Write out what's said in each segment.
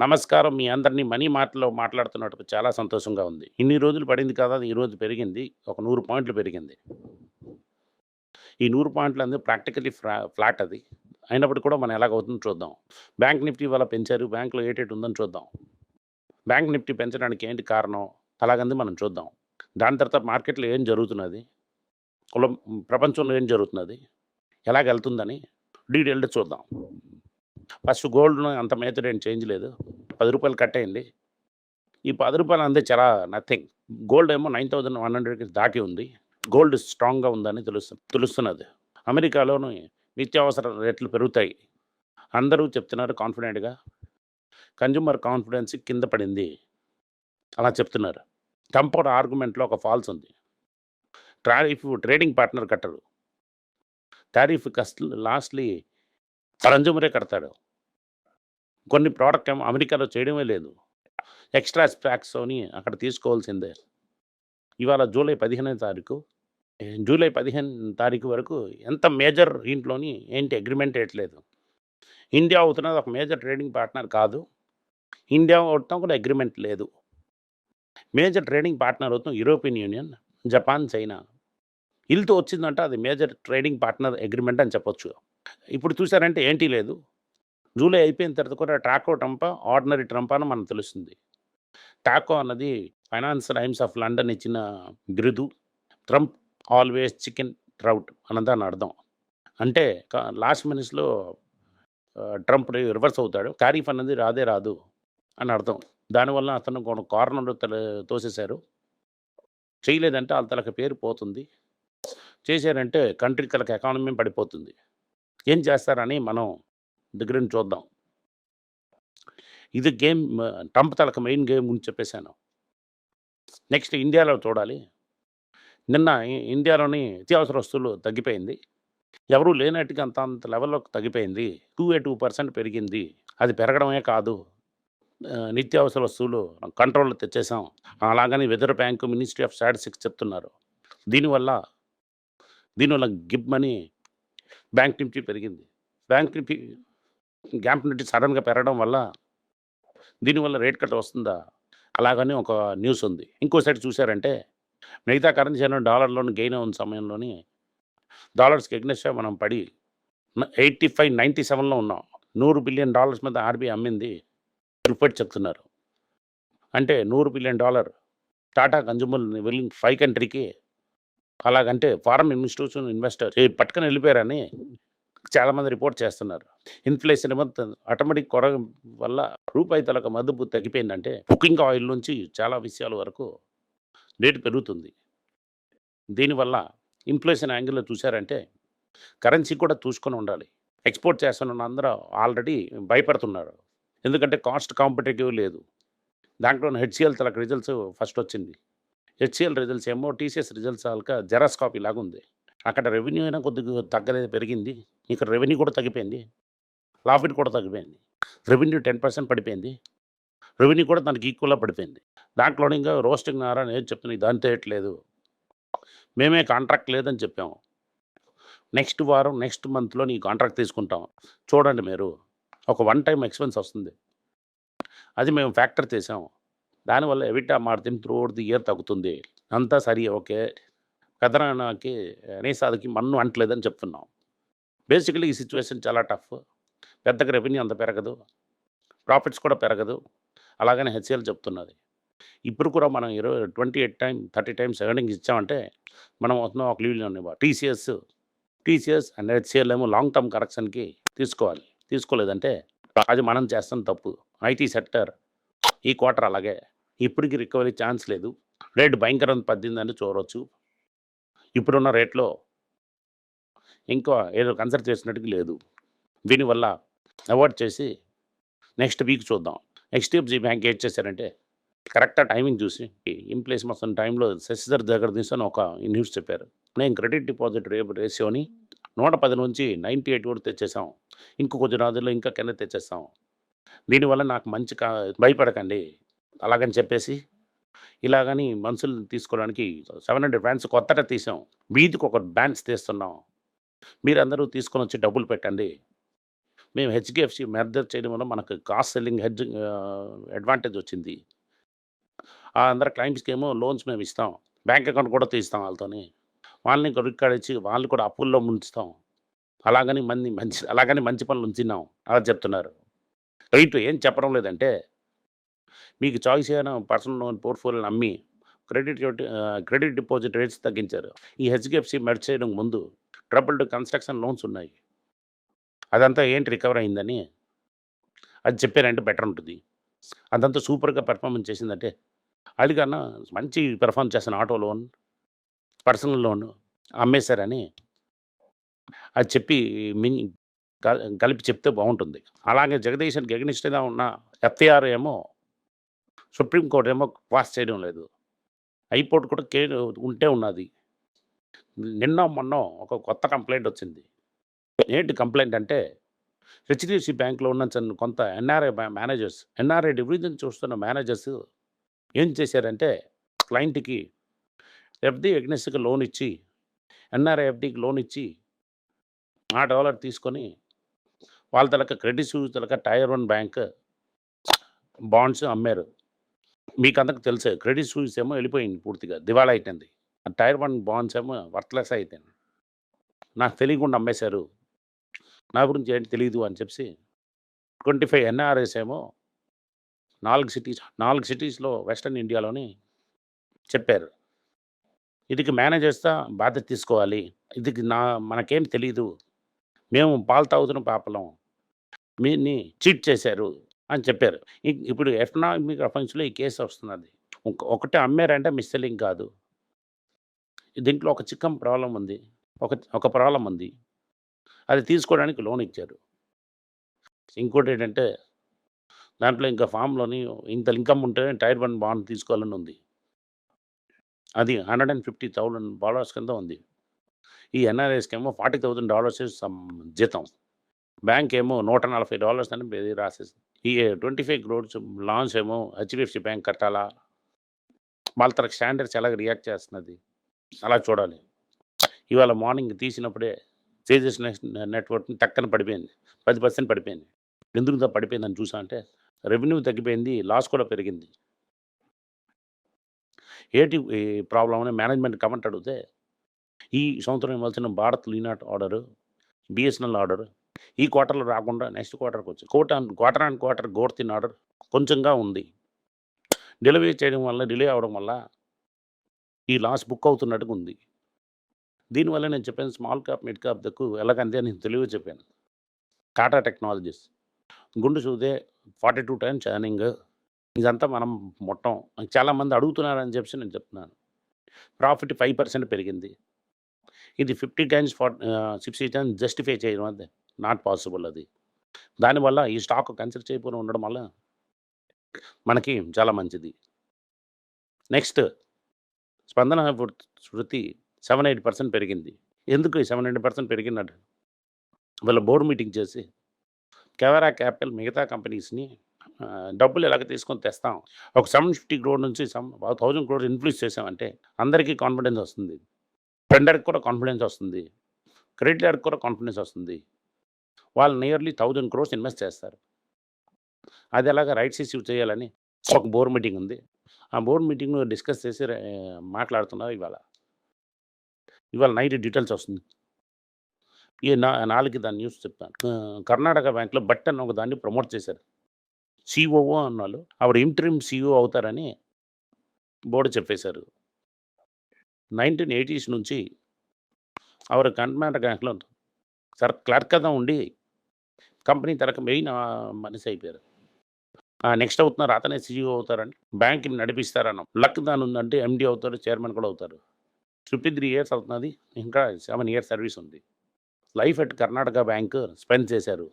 నమస్కారం మీ అందరినీ మనీ మాటలో మాట్లాడుతున్నట్టు చాలా సంతోషంగా ఉంది. ఇన్ని రోజులు పడింది కదా అది ఈరోజు పెరిగింది ఒక నూరు పాయింట్లు పెరిగింది. ఈ నూరు పాయింట్లు అనేది ప్రాక్టికలీ ఫ్లా ఫ్లాట్ అది. అయినప్పుడు కూడా మనం ఎలాగవుతుందో చూద్దాం. బ్యాంక్ నిఫ్టీ వల్ల పెంచారు బ్యాంకులో ఏటేట్ ఉందని చూద్దాం. బ్యాంక్ నిఫ్టీ పెంచడానికి ఏంటి కారణం? అలాగంది మనం చూద్దాం. దాని తర్వాత మార్కెట్లో ఏం జరుగుతున్నది? కులం ప్రపంచంలో ఏం జరుగుతున్నది? ఎలాగ వెళ్తుందని డీటెయిల్డ్ చూద్దాం. ఫస్ట్ గోల్డ్ను అంత మేత ఏం చేంజ్ లేదు. పది రూపాయలు కట్టేయండి ఈ పది రూపాయలు అందే చాలా నథింగ్. గోల్డ్ ఏమో నైన్ థౌజండ్ వన్ హండ్రెడ్కి దాటి ఉంది. గోల్డ్ స్ట్రాంగ్గా ఉందని తెలుస్తు తెలుస్తున్నది. అమెరికాలోని నిత్యావసర రేట్లు పెరుగుతాయి. అందరూ చెప్తున్నారు కాన్ఫిడెంట్గా. కన్జ్యూమర్ కాన్ఫిడెన్స్ కింద పడింది. అలా చెప్తున్నారు. కంపౌండ్ ఆర్గ్యుమెంట్లో ఒక ఫాల్స్ ఉంది. టారిఫ్ ట్రేడింగ్ పార్ట్నర్ కట్టరు. టారిఫ్ కస్ట్ లాస్ట్లీ కన్జ్యూమరే కడతాడు. కొన్ని ప్రోడక్ట్ ఏమో అమెరికాలో చేయడమే లేదు. ఎక్స్ట్రా స్పాక్స్ అని అక్కడ తీసుకోవాల్సిందే. ఇవాళ జూలై పదిహేనో తారీఖు జూలై పదిహేను తారీఖు వరకు ఎంత మేజర్ ఇంట్లోని ఏంటి అగ్రిమెంట్ వేయట్లేదు ఇండియా అవుతున్నది ఒక మేజర్ ట్రేడింగ్ పార్ట్నర్ కాదు. ఇండియా అవుతాం కూడా అగ్రిమెంట్ లేదు. మేజర్ ట్రేడింగ్ పార్ట్నర్ అవుతాం యూరోపియన్ యూనియన్ జపాన్ చైనా. ఇల్తో వచ్చిందంటే అది మేజర్ ట్రేడింగ్ పార్ట్నర్ అగ్రిమెంట్ అని చెప్పొచ్చు. ఇప్పుడు చూసారంటే ఏంటి లేదు. జూలై అయిపోయిన తర్వాత కూడా టాకో ట్రంపా ఆర్డినరీ ట్రంప్ అని మనకు తెలుస్తుంది. టాకో అన్నది ఫైనాన్స్ టైమ్స్ ఆఫ్ లండన్ ఇచ్చిన బిరుదు. ట్రంప్ ఆల్వేస్ చికెన్ ట్రౌట్ అన్నది అని అర్థం. అంటే లాస్ట్ మినిట్స్లో ట్రంప్ రివర్స్ అవుతాడు. ఖరీఫ్ అన్నది రాదే రాదు అని అర్థం. దానివల్ల అతను కొన్ని కార్నర్లు తల తోసేశారు. చేయలేదంటే వాళ్ళ తలకి పేరు పోతుంది. చేశారంటే కంట్రీ తలకి ఎకానమీ పడిపోతుంది. ఏం చేస్తారని మనం దగ్గర నుంచి చూద్దాం. ఇది గేమ్ ట్రంప్ తలక మెయిన్ గేమ్ గురించి చెప్పేశాను. నెక్స్ట్ ఇండియాలో చూడాలి. నిన్న ఇండియాలోని నిత్యావసర వస్తువులు తగ్గిపోయింది. ఎవరూ లేనట్టుగా అంత అంత లెవెల్లో తగ్గిపోయింది. టూ ఏ టూ పర్సెంట్ పెరిగింది. అది పెరగడమే కాదు. నిత్యావసర వస్తువులు కంట్రోల్లో తెచ్చేసాం. అలాగని weather bank ministry of statistics చెప్తున్నారు. దీనివల్ల దీనివల్ల గిబ్ మనీ బ్యాంక్ నిఫ్టీ పెరిగింది. బ్యాంక్ నిఫ్టీ గ్యాంప్ నిఫ్టీ సడన్గా పెరగడం వల్ల దీనివల్ల రేట్ కట్ వస్తుందా? అలాగని ఒక న్యూస్ ఉంది. ఇంకో సైడ్ చూసారంటే మిగతా కరెన్సీ అయిన డాలర్లోని గెయిన్ ఉన్న సమయంలోని డాలర్స్కి ఎగ్నెస్ట్గా మనం పడి ఎయిటీ ఫైవ్ నైంటీ సెవెన్లో ఉన్నాం. నూరు బిలియన్ డాలర్స్ మీద ఆర్బీఐ అమ్మింది రిపోర్ట్ చెప్తున్నారు అంటే నూరు బిలియన్ డాలర్ టాటా కన్జ్యూమర్ వెళ్ళింగ్ ఫైవ్ కంట్రీకి అలాగంటే ఫారెన్ ఇన్స్టిట్యూషన్ ఇన్వెస్టర్ పట్టుకొని వెళ్ళిపోయారని చాలామంది రిపోర్ట్ చేస్తున్నారు. ఇన్ఫ్లేషన్ ఆటోమేటిక్ కొర వల్ల రూపాయి తలక మదుపు తగ్గిపోయిందంటే కుకింగ్ ఆయిల్ నుంచి చాలా విషయాల వరకు రేటు పెరుగుతుంది. దీనివల్ల ఇన్ఫ్లేషన్ యాంగిల్లో చూశారంటే కరెన్సీ కూడా చూసుకొని ఉండాలి. ఎక్స్పోర్ట్ చేస్తున్న అందరూ ఆల్రెడీ భయపడుతున్నారు. ఎందుకంటే కాస్ట్ కాంపిటేటివ్ లేదు. దాంట్లో హెచ్సిఎల్ తలకు రిజల్ట్స్ ఫస్ట్ వచ్చింది. హెచ్సిఎల్ రిజల్ట్స్ ఏమో టీసీఎస్ రిజల్ట్స్ వాళ్ళక జెరాస్ కాపీ లాగా ఉంది అక్కడ రెవెన్యూ అయినా కొద్దిగా తగ్గలేదు పెరిగింది. ఇక్కడ రెవెన్యూ కూడా తగ్గిపోయింది. ప్రాఫిట్ కూడా తగ్గిపోయింది. రెవెన్యూ టెన్ పర్సెంట్ పడిపోయింది. రెవెన్యూ కూడా దానికి ఈక్వల్గా పడిపోయింది. దాంట్లో ఇంకా రోస్టింగ్ నారా నేను చెప్తున్నాయి దాని తేయట్లేదు మేమే కాంట్రాక్ట్ లేదని చెప్పాము. నెక్స్ట్ వారం నెక్స్ట్ మంత్లో నీ కాంట్రాక్ట్ తీసుకుంటాం. చూడండి మీరు. ఒక వన్ టైం ఎక్స్పెన్స్ వస్తుంది. అది మేము ఫ్యాక్టర్ చేసాము. దానివల్ల EBITDA margin through the year తగ్గుతుంది. అంతా సరి ఓకే. కథనాకి అనేసాదికి మన్ను అంటలేదని చెప్తున్నాం. బేసికలీ ఈ సిచ్యువేషన్ చాలా టఫ్. పెద్దగా రెవెన్యూ అంత పెరగదు. ప్రాఫిట్స్ కూడా పెరగదు. అలాగనే హెచ్సిఎల్ చెప్తున్నది. ఇప్పుడు కూడా మనం ఇరవై twenty eight time thirty times earnings ఇచ్చామంటే మనం వస్తున్నాం ఒక లీవ్లో టీసీఎస్ టీసీఎస్ అండ్ హెచ్సిఎల్ ఏమో లాంగ్ టర్మ్ కరెక్షన్కి తీసుకోవాలి. తీసుకోలేదంటే అది మనం చేస్తాం తప్పు. ఐటీ సెక్టర్ ఈ క్వార్టర్ అలాగే. ఇప్పటికి రికవరీ ఛాన్స్ లేదు. రేట్ భయంకరం పద్దిందని చూడవచ్చు ఇప్పుడున్న రేట్లో ఇంకా ఏదో కన్సల్ట్ చేసినట్టుగా లేదు. దీనివల్ల అవాయిడ్ చేసి నెక్స్ట్ వీక్ చూద్దాం. హెచ్డిఎఫ్సి బ్యాంక్ ఏం చేశారంటే కరెక్ట్గా టైమింగ్ చూసి ఇన్ప్లేస్ మొత్తం టైంలో శశిధర్ దగ్గర తీసుకొని ఒక న్యూస్ చెప్పారు. నేను క్రెడిట్ డిపాజిట్ రేపు రేషియోని నూట పది నుంచి నైంటీ ఎయిట్ కూడా తెచ్చేసాం. ఇంకో కొద్ది రోజుల్లో ఇంకా కింద తెచ్చేస్తాం. దీనివల్ల నాకు మంచి కా భయపడకండి. అలాగని చెప్పేసి ఇలాగని మనుషులు తీసుకోవడానికి సెవెన్ హండ్రెడ్ ఫ్యాన్స్ కొత్తగా తీసాం. వీధికి ఒక బ్యాండ్స్ తీస్తున్నాం. మీరందరూ తీసుకొని వచ్చి డబ్బులు పెట్టండి. మేము హెచ్డిఎఫ్సి మెర్జర్ చేయడం వల్ల మనకు కాస్ట్ సెల్లింగ్ హెడ్జ్ అడ్వాంటేజ్ వచ్చింది. ఆ అందరు క్లయింట్స్కి ఏమో లోన్స్ మేము ఇస్తాం. బ్యాంక్ అకౌంట్ కూడా తీస్తాం వాళ్ళతోని. వాళ్ళని క్రెడిట్ కార్డ్ ఇచ్చి వాళ్ళు కూడా అప్పుల్లో ముంచుతాం. అలాగని మంది మంచి అలాగని మంచి పనులు ఉంచినాం అలా చెప్తున్నారు. రైట్ ఏం చెప్పడం లేదంటే మీకు చాయిస్ అయిన పర్సనల్ లోన్ పోర్ట్ఫోలియోని అమ్మి క్రెడిట్ క్రెడిట్ డిపాజిట్ రేట్స్ తగ్గించారు. ఈ హెచ్డిఎఫ్సి మెర్జ్ చేయడం ముందు ట్రబుల్డ్ కన్స్ట్రక్షన్ లోన్స్ ఉన్నాయి. అదంతా ఏంటి రికవర్ అయిందని? అది చెప్పారంటే బెటర్ ఉంటుంది. అదంతా సూపర్గా పెర్ఫార్మెన్స్ చేసిందంటే అది కన్నా మంచి పెర్ఫార్మ్ చేసిన ఆటో లోన్ పర్సనల్ లోన్ అమ్మేశారని అది చెప్పి మిని కలిపి చెప్తే బాగుంటుంది. అలాగే జగదీశన్కి ఎగ్నిస్ట్గా ఉన్న ఎఫ్ఐఆర్ ఏమో సుప్రీంకోర్టు ఏమో పాస్ చేయడం లేదు. హైకోర్టు కూడా కే ఉంటే ఉన్నది. నిన్న మొన్న ఒక కొత్త కంప్లైంట్ వచ్చింది. ఏంటి కంప్లైంట్ అంటే హెచ్డిఎఫ్సి బ్యాంక్లో ఉన్న చిన్న కొంత ఎన్ఆర్ఐ మేనేజర్స్ ఎన్ఆర్ఐ డివిజన్ చూస్తున్న మేనేజర్స్ ఏం చేశారంటే క్లయింట్కి ఎఫ్డి ఎగ్నెస్ట్కి లోన్ ఇచ్చి ఎన్ఆర్ఐ ఎఫ్డికి లోన్ ఇచ్చి ఆ డాలర్ తీసుకొని వాళ్ళ తలక క్రెడిట్ సూస్ తలక టైర్ వన్ బ్యాంక్ బాండ్స్ అమ్మారు. మీకు అందరికి తెలుసు క్రెడిట్ సూస్ ఏమో వెళ్ళిపోయింది పూర్తిగా దివాళా అయిపోయింది. ఆ టైర్ వన్ బాండ్స్ ఏమో వర్త్లెస్ అయిపోయింది నాకు తెలియకుండా అమ్మేశారు. నా గురించి ఏంటి తెలియదు అని చెప్పి ట్వంటీ ఫైవ్ ఎన్ఆర్ఎస్ ఏమో నాలుగు సిటీస్ నాలుగు సిటీస్లో వెస్టర్న్ ఇండియాలోని చెప్పారు. ఇదికి మేనేజర్స్తో బాధ్యత తీసుకోవాలి. ఇదికి నా మనకేం తెలీదు. మేము పాలు తాగుతున్న పాపలం మీని చీట్ చేశారు. అని చెప్పారు. ఇప్పుడు ఎకనామిక్ అఫెన్స్లో ఈ కేసు వస్తున్నది. ఒక- ఒకటే అమ్మారంటే మిస్సెలింగ్ కాదు. దీంట్లో ఒక చిక్కం ప్రాబ్లం ఉంది. ఒక ఒక ప్రాబ్లం ఉంది. అది తీసుకోవడానికి లోన్ ఇచ్చారు. ఇంకోటి ఏంటంటే దాంట్లో ఇంకా ఫామ్లోని ఇంత ఇన్కమ్ ఉంటేనే టైర్ వన్ బాండ్ తీసుకోవాలని ఉంది. అది hundred and fifty thousand dollars కింద ఉంది. ఈ ఎన్ఆర్ఎస్కి ఏమో ఫార్టీ థౌజండ్ డాలర్స్ జీతం. బ్యాంక్ ఏమో నూట నలభై డాలర్స్ అని రాసేసింది. ఈ ట్వంటీ ఫైవ్ క్రోడ్స్ లాన్స్ ఏమో హెచ్డిఎఫ్సి బ్యాంక్ కట్టాలా? వాళ్ళ తనకు స్టాండర్డ్స్ ఎలా రియాక్ట్ చేస్తున్నది? అలా చూడాలి. ఇవాళ మార్నింగ్ తీసినప్పుడే తేజస్ నెట్వర్క్ టక్కన పడిపోయింది. పది పర్సెంట్ పడిపోయింది. ఎందుకు పడిపోయిందని చూసా అంటే రెవెన్యూ తగ్గిపోయింది లాస్ కూడా పెరిగింది. ఏటి ప్రాబ్లం అని మేనేజ్మెంట్ కమెంట్ అడిగితే ఈ సంవత్సరం ఇవ్వాల్సిన భారత్ లీనాట్ ఆర్డర్ బిఎస్ఎన్ఎల్ ఆర్డర్ ఈ క్వార్టర్లో రాకుండా నెక్స్ట్ క్వార్టర్కి వచ్చి క్వార్టర్ క్వార్టర్ అండ్ క్వార్టర్ గోర్తిన్ ఆర్డర్ కొంచెంగా ఉంది. డెలివరీ చేయడం వల్ల డిలే అవడం వల్ల ఈ లాస్ బుక్ అవుతున్నట్టుగా ఉంది. దీనివల్ల నేను చెప్పాను స్మాల్ క్యాప్ మిడ్ క్యాప్ దక్కు ఎలాగంతే నేను తెలివి చెప్పాను. టాటా టెక్నాలజీస్. గుండు చూదే ఫార్టీ టూ టైమ్స్ ఎర్నింగ్. ఇదంతా మనం మొత్తం చాలామంది అడుగుతున్నారని చెప్పి నేను చెప్తున్నాను. ప్రాఫిట్ ఫైవ్ పర్సెంట్ పెరిగింది. ఇది fifty times for sixty times justify చేయడం అంతే. నాట్ పాసిబుల్ అది. దానివల్ల ఈ స్టాక్ కన్సిడర్ చేయకుండా ఉండడం వల్ల మనకి చాలా మంచిది. నెక్స్ట్ స్పందన వృత్తి శృతి సెవెన్ ఎయిట్ పర్సెంట్ పెరిగింది. ఎందుకు ఈ సెవెన్ ఎయిట్ పర్సెంట్ పెరిగినట్టు వాళ్ళ బోర్డు మీటింగ్ చేసి కెవరా క్యాపిటల్ మిగతా కంపెనీస్ని డబ్బులు ఎలాగ తీసుకొని తెస్తాం? ఒక సెవెన్ ఫిఫ్టీ క్రోడ్ నుంచి థౌజండ్ క్రోడ్ ఇన్ఫ్లూస్ చేసామంటే అందరికీ కాన్ఫిడెన్స్ వస్తుంది. ఫ్రెండర్కి కూడా కాన్ఫిడెన్స్ వస్తుంది. క్రెడిట్ కార్డ్కి కూడా కాన్ఫిడెన్స్ వస్తుంది. వాళ్ళు నియర్లీ థౌజండ్ క్రోర్స్ ఇన్వెస్ట్ చేస్తారు. అది ఎలాగ రైట్స్ ఇష్యూ చేయాలని ఒక బోర్డు మీటింగ్ ఉంది. ఆ బోర్డు మీటింగ్ను డిస్కస్ చేసి మాట్లాడుతున్నారు ఇవాళ. ఇవాళ నైట్ డీటెయిల్స్ వస్తుంది. ఈ నా నాలుగు దాని న్యూస్ చెప్తాను కర్ణాటక బ్యాంక్లో బట్ అని ఒక దాన్ని ప్రమోట్ చేశారు. సిఓఓ అన్నారు ఆవిడ ఇంటరిమ్ సిఓ అవుతారని బోర్డు చెప్పేశారు. నైన్టీన్ ఎయిటీస్ నుంచి ఆవిడ కర్ణాటక బ్యాంక్లో సర్ క్లర్క్గా ఉండి కంపెనీ తనకు మెయిన్ మనిషి అయిపోయారు. నెక్స్ట్ అవుతున్నారు అతనే సీఈఓ అవుతారని. బ్యాంక్ని నడిపిస్తారన్న. లక్ దాని ఉందంటే ఎండీ అవుతారు చైర్మన్ కూడా అవుతారు. ఫిఫ్టీ త్రీ ఇయర్స్ అవుతున్నది ఇంకా సెవెన్ ఇయర్స్ సర్వీస్ ఉంది. Life at Karnataka bank spend చేశారు.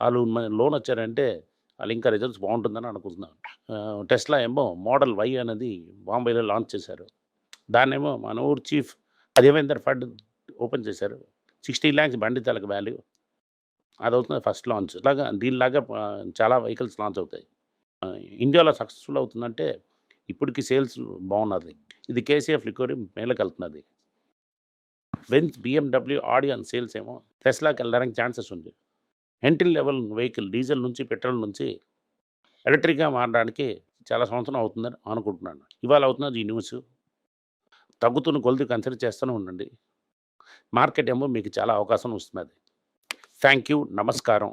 వాళ్ళు లోన్ వచ్చారంటే వాళ్ళు ఇంకా రిజల్ట్స్ బాగుంటుందని అనుకుంటున్నాను. టెస్లా ఏమో మోడల్ వై అనేది బాంబేలో లాంచ్ చేశారు. దాన్నేమో మన ఊరు చీఫ్ అదేమైందర్ ఫండ్ ఓపెన్ చేశారు. సిక్స్టీ ల్యాక్స్ బండితాలకు వాల్యూ. అది అవుతుంది ఫస్ట్ లాంచ్. ఇలాగా దీనిలాగా చాలా వెహికల్స్ లాంచ్ అవుతాయి. ఇండియాలో సక్సెస్ఫుల్ అవుతుందంటే ఇప్పటికి సేల్స్ బాగున్నది ఇది కేసీఎఫ్ లిక్వరీ మేలకెళ్తున్నది. బెంచ్ బిఎండబ్ల్యూ ఆడియన్ సేల్స్ ఏమో టెస్లాకి వెళ్ళడానికి ఛాన్సెస్ ఉంది. ఎంట్రీ లెవెల్ వెహికల్ డీజిల్ నుంచి పెట్రోల్ నుంచి ఎలక్ట్రిక్గా మారడానికి చాలా సంవత్సరం అవుతుందని అనుకుంటున్నాను. ఇవాళ అవుతున్నది ఈ న్యూస్. తగ్గుతున్న కొలది కన్సిడర్ చేస్తూనే ఉండండి. మార్కెట్ ఏమో మీకు చాలా అవకాశం వస్తున్నది. థ్యాంక్ యూ నమస్కారం